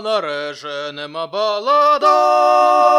збереженема балада.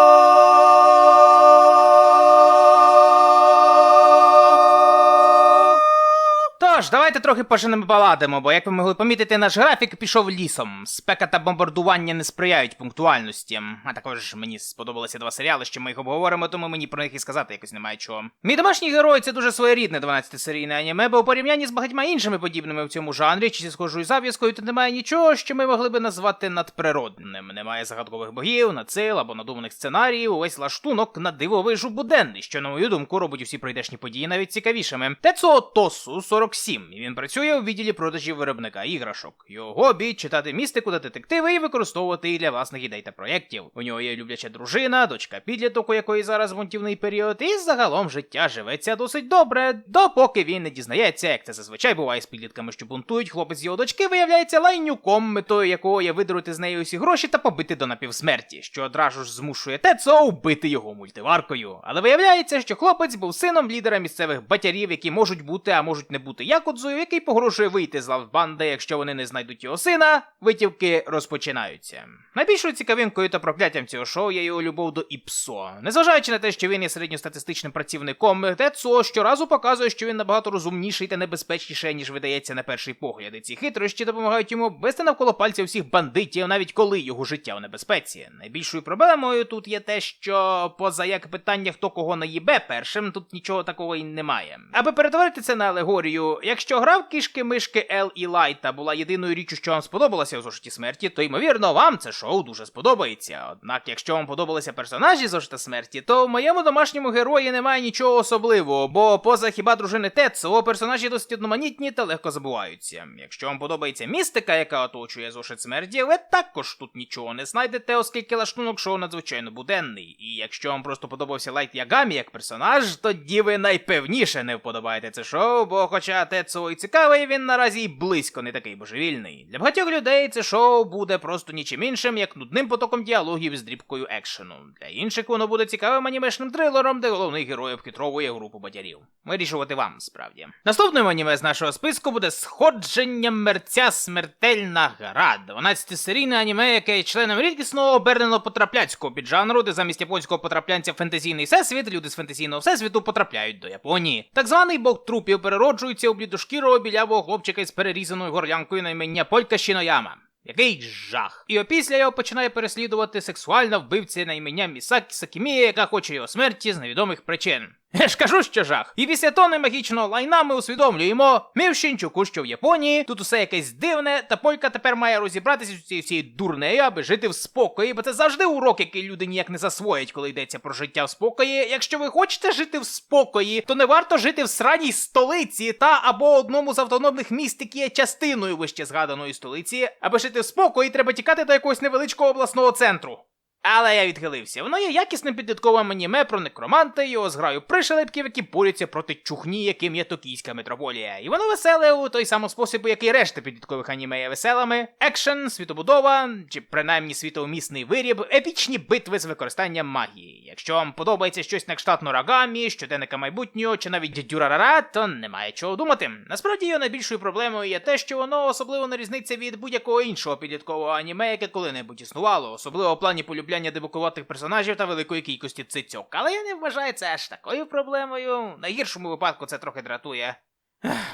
Давайте трохи поженемо баладимо, бо як ви могли помітити, наш графік пішов лісом. Спека та бомбардування не сприяють пунктуальності. А також мені сподобалися два серіали, що ми їх обговоримо, тому мені про них і сказати якось немає чого. Мій домашній герой це дуже своєрідне 12-серійне аніме, бо у порівнянні з багатьма іншими подібними в цьому жанрі, чи зі схожою зав'язкою, тут немає нічого, що ми могли би назвати надприродним. Немає загадкових богів, надсил або надуманих сценаріїв, увесь лаштунок на дивовижу буденний, що, на мою думку, робить усі пройдешні події навіть цікавішими. Тецуо Тосу 47, і він працює у відділі продажів виробника іграшок. Його хобі читати містику та детективи і використовувати їх для власних ідей та проєктів. У нього є любляча дружина, дочка підліток, у якої зараз бунтівний період, і загалом життя живеться досить добре, допоки він не дізнається, як це зазвичай буває з підлітками, що бунтують. Хлопець його дочки виявляється лайнюком, метою якого є видурити з неї усі гроші та побити до напівсмерті, що одразу ж змушує Тецо вбити його мультиваркою. Але виявляється, що хлопець був сином лідера місцевих батярів, які можуть бути, а можуть не бути якудзою, який погрожує вийти з лав банди, якщо вони не знайдуть його сина. Витівки розпочинаються. Найбільшою цікавинкою та прокляттям цього шоу є його любов до Іпсо. Незважаючи на те, що він є середньостатистичним працівником, Тецо щоразу показує, що він набагато розумніший та небезпечніший, ніж видається на перший погляд. І ці хитрощі допомагають йому вести навколо пальця всіх бандитів, навіть коли його життя в небезпеці. Найбільшою проблемою тут є те, що поза як питання, хто кого наїбе першим, тут нічого такого і немає. Аби перетворити це на алегорію, якщо гра в кішки мишки Ел і Лайта була єдиною річчю, що вам сподобалася у зошиті смерті, то ймовірно вам це шоу дуже сподобається. Однак, якщо вам подобалися персонажі зошита смерті, то в моєму домашньому герої немає нічого особливого, бо поза хіба дружини Тецо, персонажі досить одноманітні та легко забуваються. Якщо вам подобається містика, яка оточує зошит смерті, ви також тут нічого не знайдете, оскільки лаштунок шоу надзвичайно буденний. І якщо вам просто подобався Лайт Ягамі як персонаж, тоді ви найпевніше не вподобаєте це шоу, бо хоча Тецо і цікавий, він наразі й близько не такий божевільний. Для багатьох людей це шоу буде просто нічим іншим, як нудним потоком діалогів з дрібкою екшену. Для інших воно буде цікавим анімешним трилером, де головний герой обхитровує групу батярів. Вирішувати вам справді. Наступним аніме з нашого списку буде Сходження мерця смертельна гра. 12-серійне аніме, яке членом рідкісного оберненого потрапляцького піджанру, де замість японського потраплянця фентезійний всесвіт люди з фентезійного всесвіту потрапляють до Японії. Так званий бог трупів перероджується у блідошкірого білявого хлопчика із перерізаною горлянкою на ім'я Полька Шінояма. Який жах. І опісля його починає переслідувати сексуальна вбивця на ім'я Місакі Сакімія, яка хоче його смерті з невідомих причин. Я ж кажу, що жах. І після тони магічного лайна ми усвідомлюємо, ми в Шинчуку, що в Японії, тут усе якесь дивне, та полька тепер має розібратися з цією всією дурнею, аби жити в спокої, бо це завжди урок, який люди ніяк не засвоять, коли йдеться про життя в спокої. Якщо ви хочете жити в спокої, то не варто жити в сраній столиці та або одному з автономних міст, які є частиною вище згаданої столиці. Аби жити в спокої, треба тікати до якогось невеличкого обласного центру. Але я відхилився. Воно є якісним підлітковим аніме про некроманта і його зграю пришелепків, які борються проти чухні, яким є токійська метрополія. І воно веселе у той самий спосіб, який решта підліткових аніме є веселими: екшен, світобудова, чи принаймні світоумісний виріб, епічні битви з використанням магії. Якщо вам подобається щось на кшталт Норагамі, щоденника майбутнього, чи навіть Дюрарара, то немає чого думати. Насправді його найбільшою проблемою є те, що воно особливо не різниця від будь-якого іншого підліткового аніме, яке коли-небудь існувало, особливо в плані полюбляння дебукуватих персонажів та великої кількості цицьок. Але я не вважаю це аж такою проблемою. На гіршому випадку це трохи дратує.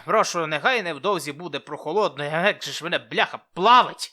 Прошу, нехай невдовзі буде прохолодно, як же ж мене бляха плавить.